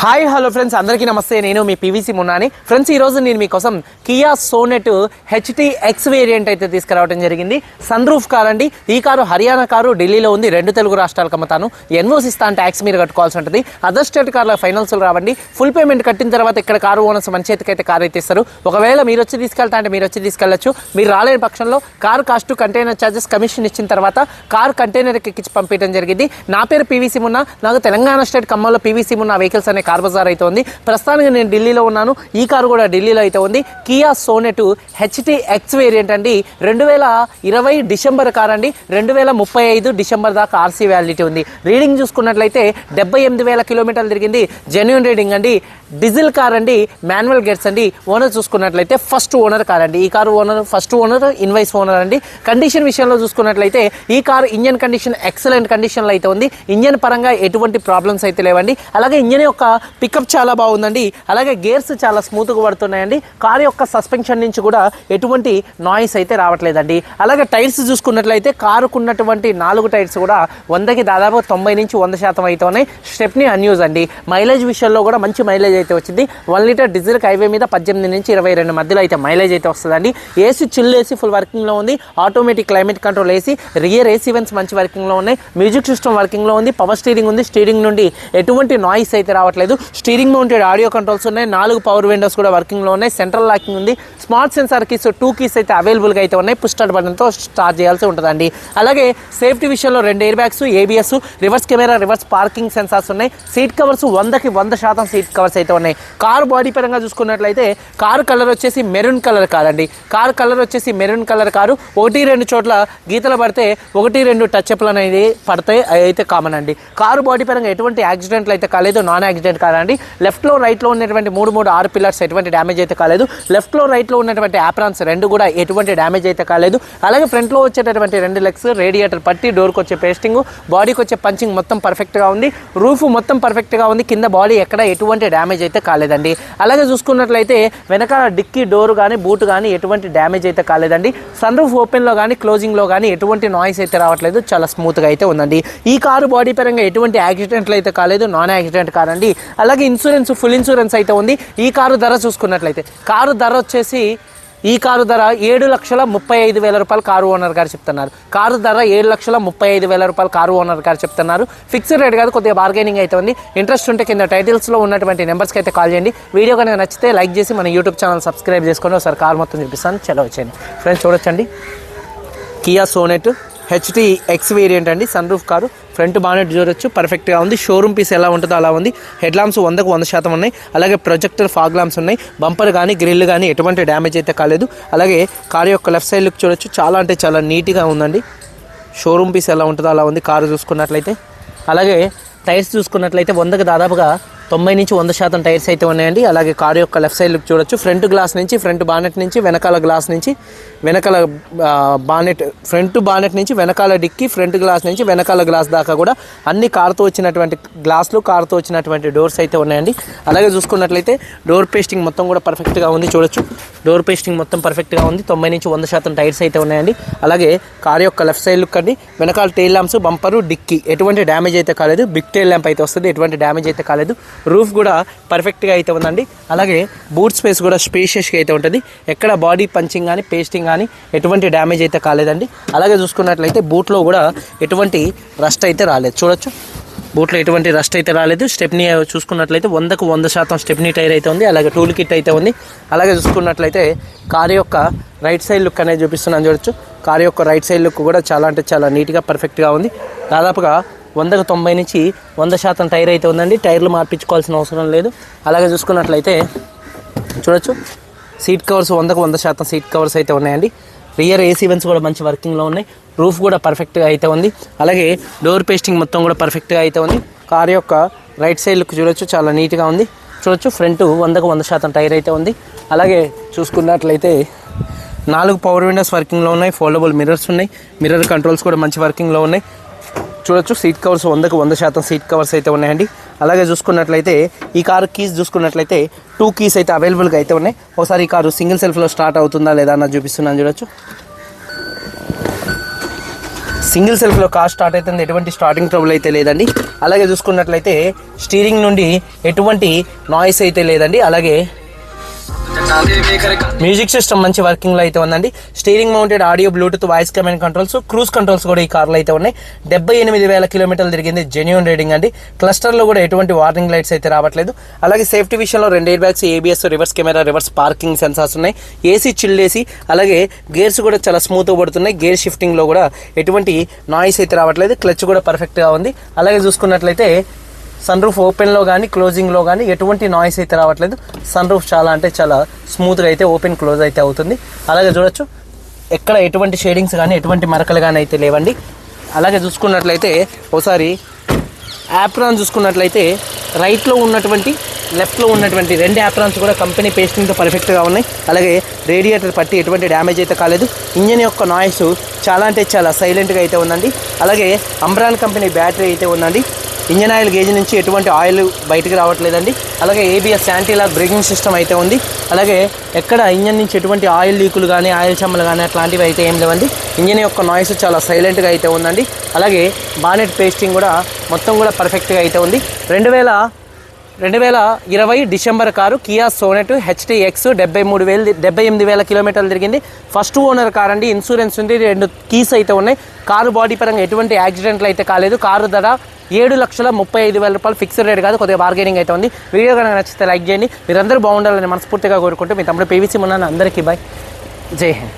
Hi hello friends. అందరికీ నమస్తే. నేను మీ పీవీసీ మున్నాని. ఫ్రెండ్స్ ఈ రోజు నేను మీకోసం Kia Sonet HT X variant అయితే తీసుకురావడం జరిగింది. సన్ రూఫ్ కార్ అండి. ఈ కారు హర్యానా కారు ఢిల్లీలో ఉంది. రెండు తెలుగు రాష్ట్రాలకు అమ్ముతాను. ఎన్ఓసి ఇస్తాను ట్యాక్స్ మీరు కట్టుకోవాల్సి ఉంటుంది. అదర్ స్టేట్ కార్ల ఫైనల్స్ రావండి. ఫుల్ పేమెంట్ కట్టిన తర్వాత ఇక్కడ కారు ఓనర్స్ మన చేతికి అయితే కార్ అయితే ఇస్తారు ఒకవేళ మీరు వచ్చి తీసుకెళ్తా అంటే మీరు వచ్చి తీసుకెళ్ళచ్చు. మీరు రాలేని పక్షంలో car cost container charges commission ఇచ్చిన తర్వాత కారు కంటైనర్ ఎక్కించి పంపించడం జరిగింది. నా పేరు పీవీసీ మున్నా. నాకు తెలంగాణ స్టేట్ ఖమ్మంలో పీవీసీ మున్నా వెహికల్స్ అనే కార్ బజార్ అయితే ఉంది. ప్రస్తుతానికి నేను ఢిల్లీలో ఉన్నాను. ఈ కారు కూడా ఢిల్లీలో అయితే ఉంది. Kia Sonet HT X variant అండి. రెండు వేల ఇరవై డిసెంబర్ కార్ అండి. రెండు వేల ముప్పై ఐదు డిసెంబర్ దాకా ఆర్సీ వ్యాలిడిటీ ఉంది. రీడింగ్ చూసుకున్నట్లయితే డెబ్బై ఎనిమిది వేల కిలోమీటర్లు తిరిగింది. జెన్యున్ రీడింగ్ అండి. డీజిల్ కార్ అండి. మాన్యువల్ గేట్స్ అండి. ఓనర్ చూసుకున్నట్లయితే ఫస్ట్ ఓనర్ కార్ అండి. ఈ car owner first owner invoice owner అండి. కండిషన్ విషయంలో చూసుకున్నట్లయితే ఈ కారు ఇంజన్ కండిషన్ ఎక్సలెంట్ కండిషన్లో అయితే ఉంది. ఇంజన్ పరంగా ఎటువంటి ప్రాబ్లమ్స్ అయితే లేవండి. అలాగే ఇంజన్ యొక్క పికప్ చాలా బాగుందండి. అలాగే గేర్స్ చాలా స్మూత్గా పడుతున్నాయండి. కారు యొక్క సస్పెన్షన్ నుంచి కూడా ఎటువంటి నాయిస్ అయితే రావట్లేదండి. అలాగే టైర్స్ చూసుకున్నట్లయితే కారుకు ఉన్నటువంటి నాలుగు టైర్స్ కూడా వందకి దాదాపు తొంభై నుంచి వంద శాతం అయితే ఉన్నాయి. స్టెప్ని అన్యూజ్ అండి. మైలేజ్ విషయంలో కూడా మంచి మైలేజ్ అయితే వచ్చింది. వన్ లీటర్ డీజిల్ హైవే మీద పద్దెనిమిది నుంచి ఇరవై రెండు మధ్యలో అయితే మైలేజ్ అయితే వస్తుందండి. ఏసీ చిల్ ఏసీ ఫుల్ వర్కింగ్లో ఉంది. Automatic climate control AC rear AC vents మంచి వర్కింగ్లో ఉన్నాయి. మ్యూజిక్ సిస్టమ్ వర్కింగ్లో ఉంది. పవర్ స్టీరింగ్ ఉంది. స్టీరింగ్ నుండి ఎటువంటి నాయిస్ అయితే రావట్లేదు. స్టీరింగ్ మౌంటెడ్ ఆడియో కంట్రోల్స్ ఉన్నాయి. నాలుగు పవర్ విండోస్ కూడా వర్కింగ్లో ఉన్నాయి. సెంట్రల్ లాకింగ్ ఉంది. Smart sensor keys two keys అయితే అవైలబుల్గా అయితే ఉన్నాయి. పుష్ బటన్తో స్టార్ట్ చేయాల్సి ఉంటుందండి. అలాగే సేఫ్టీ విషయంలో రెండు air bags ABS reverse camera reverse parking sensors ఉన్నాయి. సీట్ కవర్స్ వందకి వంద శాతం సీట్ కవర్స్ అయితే ఉన్నాయి. కారు బాడీ పరంగా చూసుకున్నట్లయితే కారు కలర్ వచ్చేసి మెరూన్ కలర్ కాదండి. కారు కలర్ వచ్చేసి మెరూన్ కలర్ కారు ఒకటి రెండు చోట్ల గీతలు పడితే ఒకటి రెండు టచ్ అప్లు అనేది పడతాయి. అయితే కామన్ అండి. కారు బాడీ పరంగా ఎటువంటి యాక్సిడెంట్లు అయితే కాలేదు. నాన్ యాక్సిడెంట్ కాదండి. లెఫ్ట్లో రైట్లో ఉన్నటువంటి మూడు మూడు ఆరు పిల్లర్స్ ఎటువంటి డ్యామేజ్ అయితే కాలేదు. లెఫ్ట్లో రైట్లో ఉన్నటువంటి యాప్రాన్స్ రెండు కూడా ఎటువంటి డ్యామేజ్ అయితే కాలేదు. అలాగే ఫ్రంట్లో వచ్చేటటువంటి రెండు లెగ్స్ రేడియేటర్ పట్టి డోర్కి వచ్చే పేస్టింగ్ బాడీకి వచ్చే పంచింగ్ మొత్తం పర్ఫెక్ట్గా ఉంది. రూఫ్ మొత్తం పర్ఫెక్ట్గా ఉంది. కింద బాడీ ఎక్కడ ఎటువంటి డ్యామేజ్ అయితే కాలేదండి. అలాగే చూసుకున్నట్లయితే వెనకాల డిక్కీ డోర్ కానీ బూట్ కానీ ఎటువంటి డ్యామేజ్ అయితే కాలేదండి. సన్ రూఫ్ ఓపెన్లో కానీ క్లోజింగ్లో కానీ ఎటువంటి నాయిస్ అయితే రావట్లేదు. చాలా స్మూత్గా అయితే ఉందండి. ఈ కారు బాడీ పరంగా ఎటువంటి యాక్సిడెంట్లు అయితే కాలేదు. నాన్ యాక్సిడెంట్ కారండి అలాగే ఇన్సూరెన్స్ ఫుల్ ఇన్సూరెన్స్ అయితే ఉంది. ఈ కారు ధర చూసుకున్నట్లయితే. కారు ధర వచ్చేసి ఈ కారు ధర ఏడు లక్షల ముప్పై ఐదు వేల రూపాయలు కారు ఓనర్ గారు చెప్తున్నారు. కారు ధర ఏడు లక్షల ముప్పై ఐదు వేల రూపాయలు కారు ఓనర్ గారు చెప్తున్నారు. ఫిక్స్డ్ రేట్ కాదు కొద్దిగా బార్గెనింగ్ అయితే ఉంది. ఇంట్రెస్ట్ ఉంటే కింద టైటిల్స్లో ఉన్నటువంటి నెంబర్స్కి అయితే కాల్ చేయండి. వీడియో కనుక నచ్చితే లైక్ చేసి మన యూట్యూబ్ ఛానల్ సబ్స్క్రైబ్ చేసుకొని ఒకసారి కార్ మొత్తం చూపిస్తాను. చలో వచ్చేయండి. ఫ్రెండ్స్ చూడొచ్చండి. Kia Sonet HT X variant అండి sun roof car. Front bonnet చూడొచ్చు. పర్ఫెక్ట్గా ఉంది. షోరూమ్ పీస్ ఎలా ఉంటుందో అలా ఉంది. హెడ్ లాంప్స్ వందకు వంద శాతం ఉన్నాయి. అలాగే ప్రొజెక్టర్ ఫాగ్ లాంప్స్ ఉన్నాయి. బంపర్ కానీ గ్రిల్ కానీ ఎటువంటి డ్యామేజ్ అయితే కాలేదు. అలాగే కారు యొక్క లెఫ్ట్ సైడ్ లుక్ చూడొచ్చు. చాలా అంటే చాలా నీట్గా ఉందండి. షోరూమ్ పీస్ ఎలా ఉంటుందో అలా ఉంది. కారు చూసుకున్నట్లయితే. అలాగే టైర్స్ చూసుకున్నట్లయితే వందకు దాదాపుగా తొంభై నుంచి వంద శాతం టైర్స్ అయితే ఉన్నాయండి. అలాగే కారు యొక్క లెఫ్ట్ సైడ్ లుక్ చూడొచ్చు. ఫ్రంట్ గ్లాస్ నుంచి ఫ్రంట్ బానెట్ నుంచి వెనకాల గ్లాస్ నుంచి వెనకాల బానెట్ ఫ్రంట్ బానెట్ నుంచి వెనకాల డిక్కి ఫ్రంట్ గ్లాస్ నుంచి వెనకాల గ్లాస్ దాకా కూడా అన్ని కారుతో వచ్చినటువంటి గ్లాస్లు కారుతో వచ్చినటువంటి డోర్స్ అయితే ఉన్నాయండి. అలాగే చూసుకున్నట్లయితే డోర్ పేస్టింగ్ మొత్తం కూడా పర్ఫెక్ట్గా ఉంది చూడొచ్చు. డోర్ పేస్టింగ్ మొత్తం పర్ఫెక్ట్గా ఉంది. తొంభై నుంచి వంద శాతం టైర్స్ అయితే ఉన్నాయండి. అలాగే కారు యొక్క లెఫ్ట్ సైడ్ లుక్ అండి. వెనకాల టైల్ ల్యాంప్స్ బంపరు డిక్కి. ఎటువంటి డ్యామేజ్ అయితే కాలేదు. బిగ్ టైల్ ల్యాంప్ అయితే వస్తుంది. ఎటువంటి డ్యామేజ్ అయితే కాలేదు. రూఫ్ కూడా పర్ఫెక్ట్గా అయితే ఉందండి. అలాగే బూట్ స్పేస్ కూడా స్పేషియస్గా అయితే ఉంటుంది. ఎక్కడ బాడీ పంచింగ్ కానీ పేస్టింగ్ కానీ ఎటువంటి డ్యామేజ్ అయితే కాలేదండి. అలాగే చూసుకున్నట్లయితే బూట్లో కూడా ఎటువంటి రస్ట్ అయితే రాలేదు. చూడొచ్చు. బూట్లో ఎటువంటి రస్ట్ అయితే రాలేదు. స్టెప్నీ చూసుకున్నట్లయితే వందకు వంద శాతం స్టెప్నీ టైర్ అయితే ఉంది. అలాగే టూల్ కిట్ అయితే ఉంది. అలాగే చూసుకున్నట్లయితే కారు యొక్క రైట్ సైడ్ లుక్ అనేది చూపిస్తున్నాను. చూడొచ్చు. కారు యొక్క రైట్ సైడ్ లుక్ కూడా చాలా అంటే చాలా నీట్గా పర్ఫెక్ట్గా ఉంది. దాదాపుగా వందకు తొంభై నుంచి వంద శాతం టైర్ అయితే ఉందండి. టైర్లు మార్పించుకోవాల్సిన అవసరం లేదు. అలాగే చూసుకున్నట్లయితే చూడొచ్చు. సీట్ కవర్స్ వందకు వంద శాతం సీట్ కవర్స్ అయితే ఉన్నాయండి. రియర్ ఏసీ వెన్స్ కూడా మంచి వర్కింగ్లో ఉన్నాయి. రూఫ్ కూడా పర్ఫెక్ట్గా అయితే ఉంది. అలాగే డోర్ పేస్టింగ్ మొత్తం కూడా పర్ఫెక్ట్గా అయితే ఉంది. కార్ యొక్క రైట్ సైడ్ లుక్ చూడొచ్చు. చాలా నీట్గా ఉంది. చూడొచ్చు. ఫ్రంట్ వందకు వంద శాతం టైర్ అయితే ఉంది. అలాగే చూసుకున్నట్లయితే నాలుగు పవర్ విండోస్ వర్కింగ్లో ఉన్నాయి. ఫోల్డబుల్ మిర్రర్స్ ఉన్నాయి. మిర్రర్ కంట్రోల్స్ కూడా మంచి వర్కింగ్లో ఉన్నాయి. చూడొచ్చు. సీట్ కవర్స్ వందకు వంద శాతం సీట్ కవర్స్ అయితే ఉన్నాయండి. అలాగే చూసుకున్నట్లయితే ఈ కారు కీస్ చూసుకున్నట్లయితే టూ కీస్ అయితే అవైలబుల్గా అయితే ఉన్నాయి. ఒకసారి ఈ కారు సింగిల్ సెల్ఫ్లో స్టార్ట్ అవుతుందా లేదా అన్నది చూపిస్తున్నాను చూడొచ్చు. సింగిల్ సెల్ఫ్లో కార్ స్టార్ట్ అవుతుంది. ఎటువంటి స్టార్టింగ్ ట్రబుల్ అయితే లేదండి. అలాగే చూసుకున్నట్లయితే స్టీరింగ్ నుండి ఎటువంటి నాయిస్ అయితే లేదండి. అలాగే మ్యూజిక్ సిస్టమ్ మంచి వర్కింగ్లో అయితే ఉందండి. Steering mounted audio bluetooth voice command controls cruise controls కూడా ఈ కార్లో అయితే ఉన్నాయి. డెబ్బై ఎనిమిది వేల కిలోమీటర్లు తిరిగింది జెన్యున్ రేడింగ్ అండి. క్లస్టర్లో కూడా ఎటువంటి వార్నింగ్ లైట్స్ అయితే రావట్లేదు. అలాగే సేఫ్టీ విషయంలో రెండు air bags ABS reverse camera reverse parking sensors ఉన్నాయి. ఏసీ చిల్డ్ ఏసీ అలాగే గేర్స్ కూడా చాలా స్మూత్ పడుతున్నాయి. గేర్ షిఫ్టింగ్లో కూడా ఎటువంటి నాయిస్ అయితే రావట్లేదు. క్లచ్ కూడా పర్ఫెక్ట్గా ఉంది. అలాగే చూసుకున్నట్లయితే సన్ రూఫ్ ఓపెన్లో కానీ క్లోజింగ్లో కానీ ఎటువంటి నాయిస్ అయితే రావట్లేదు. సన్ రూఫ్ చాలా అంటే చాలా స్మూత్గా అయితే ఓపెన్ క్లోజ్ అయితే అవుతుంది. అలాగే చూడొచ్చు ఎక్కడ ఎటువంటి షేడింగ్స్ కానీ ఎటువంటి మరకలు కానీ అయితే లేవండి. అలాగే చూసుకున్నట్లయితే ఒకసారి యాప్రాన్ చూసుకున్నట్లయితే రైట్లో ఉన్నటువంటి లెఫ్ట్లో ఉన్నటువంటి రెండు యాప్రాన్స్ కూడా కంపెనీ పేస్టింగ్తో పర్ఫెక్ట్గా ఉన్నాయి. అలాగే రేడియేటర్ పట్టి ఎటువంటి డ్యామేజ్ అయితే కాలేదు. ఇంజన్ యొక్క నాయిస్ చాలా అంటే చాలా సైలెంట్గా అయితే ఉందండి. అలాగే అంబ్రాన్ కంపెనీ బ్యాటరీ అయితే ఉందండి. ఇంజన్ ఆయిల్ గేజ్ నుంచి ఎటువంటి ఆయిల్ బయటకు రావట్లేదండి. అలాగే ఏబిఎస్ యాంటీలాక్ బ్రేకింగ్ సిస్టమ్ అయితే ఉంది. అలాగే ఎక్కడ ఇంజన్ నుంచి ఎటువంటి ఆయిల్ లీకులు కానీ ఆయిల్ చెమ్మలు కానీ అట్లాంటివి అయితే ఏం లేవండి. ఇంజన్ యొక్క నాయిస్ చాలా సైలెంట్గా అయితే ఉందండి. అలాగే బానెట్ పేస్టింగ్ కూడా మొత్తం కూడా పర్ఫెక్ట్గా అయితే ఉంది. రెండు వేల రెండు వేల ఇరవై December car Kia Sonet HTX డెబ్బై మూడు వేలు డెబ్బై ఎనిమిది వేల కిలోమీటర్లు తిరిగింది. ఫస్ట్ ఓనర్ కార్ అండి. ఇన్సూరెన్స్ ఉంది. రెండు కీస్ అయితే ఉన్నాయి. కారు బాడీ పరంగా ఎటువంటి యాక్సిడెంట్లు అయితే కాలేదు. కారు ధర ఏడు లక్షల ముప్పై ఐదు వేల రూపాయలు ఫిక్స్డ్ రేట్ కాదు కొద్దిగా బార్గెనింగ్ అయితే ఉంది. వీడియో కనుక నచ్చితే లైక్ చేయండి. మీరందరూ బాగుండాలని మనస్ఫూర్తిగా కోరుకుంటూ మీ తమ్ముడు పీవీసీ ఉన్నాను అందరికీ బాయ్ జై హింద్.